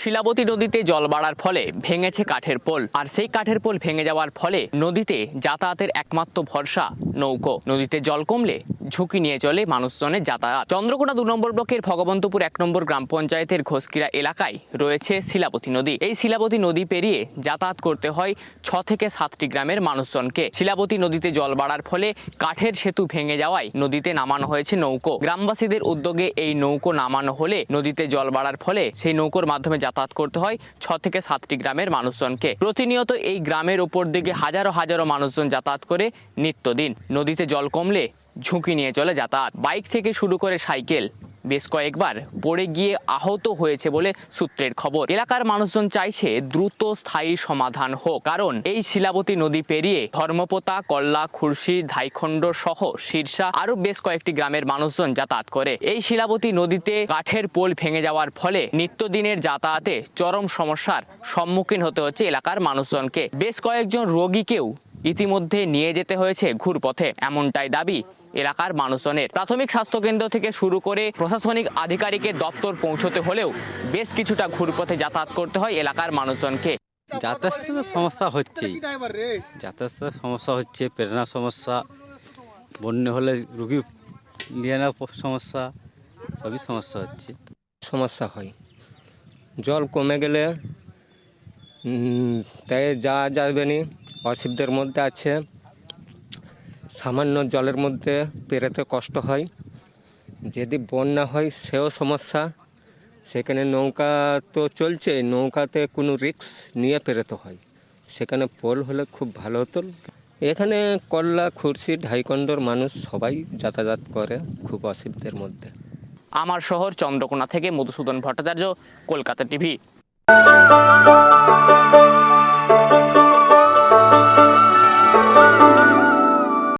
শিলাবতী নদীতে জল বাড়ার ফলে ভেঙেছে কাঠের পোল। আর সেই কাঠের পোল ভেঙে যাওয়ার ফলে নদীতে যাতায়াতের একমাত্র ভরসা নৌকো। নদীতে জল কমলে ঝুঁকি নিয়ে চলে মানুষজনের যাতায়াত। চন্দ্রকোনা দু নম্বর ব্লকের ভগবন্তপুর এক নম্বর গ্রাম পঞ্চায়েতের ঘোষকিরা এলাকায় রয়েছে শিলাবতী নদী। এই শিলাবতী নদী পেরিয়ে যাতায়াত করতে হয় ছ থেকে সাতটি গ্রামের মানুষজনকে। শিলাবতী নদীতে জল বাড়ার ফলে কাঠের সেতু ভেঙে যাওয়ায় নদীতে নামানো হয়েছে নৌকো। গ্রামবাসীদের উদ্যোগে এই নৌকো নামানো হলে নদীতে জল বাড়ার ফলে সেই নৌকোর মাধ্যমে যাতায়াত করতে হয় ছ থেকে সাতটি গ্রামের মানুষজনকে। প্রতিনিয়ত এই গ্রামের ওপর দিকে হাজারো হাজারো মানুষজন যাতায়াত করে নিত্যদিন। নদীতে জল কমলে ঝুঁকি নিয়ে চলে যাতায়াত। বাইক থেকে শুরু করে সাইকেল বেশ কয়েকবার পড়ে গিয়ে আহত হয়েছে বলে সূত্রের খবর। এলাকার মানুষজন চাইছে দ্রুত স্থায়ী সমাধান হোক। কারণ এই শিলাবতী নদী পেরিয়ে ধর্মপোতা, কল্লা, খুরশি, ধাইখণ্ড সহ শীর্ষা আরও বেশ কয়েকটি গ্রামের মানুষজন যাতায়াত করে। এই শিলাবতী নদীতে কাঠের পোল ভেঙে যাওয়ার ফলে নিত্যদিনের যাতায়াতে চরম সমস্যার সম্মুখীন হতে হচ্ছে এলাকার মানুষজনকে। বেশ কয়েকজন রোগীকেও ইতিমধ্যে নিয়ে যেতে হয়েছে ঘুরপথে। এমনটাই দাবি এলাকার মানুষজনের। প্রাথমিক স্বাস্থ্যকেন্দ্র থেকে শুরু করে প্রশাসনিক আধিকারিকের দপ্তর পৌঁছতে হলেও বেশ কিছুটা ঘুরপথে যাতায়াত করতে হয় এলাকার মানুষজনকে। যাতায়াতের তো সমস্যা হচ্ছেই। যাতায়াতের সমস্যা হচ্ছে প্রেরণা সমস্যা বন্যা হলে রুগী নিয়ে নেওয়ার সমস্যা সবই সমস্যা হচ্ছে। সমস্যা হয়। জল কমে গেলে তাই যাওয়া যাবে না। অসুবিধার মধ্যে আছে। সামান্য জলের মধ্যে পেরোতে কষ্ট হয়। যদি বন্যা হয়, সেও সমস্যা। সেখানে নৌকা তো চলছে, নৌকাতে কোনো রিস্ক নিয়ে পেরোতে হয়। সেখানে পোল হলে খুব ভালো হতো। এখানে কল্লা, খুরশি, ঢাইকন্ডর মানুষ সবাই যাতায়াত করে খুব অসুবিধার মধ্যে। আমার শহর চন্দ্রকোনা থেকে মধুসূদন ভট্টাচার্য, কলকাতা টিভি।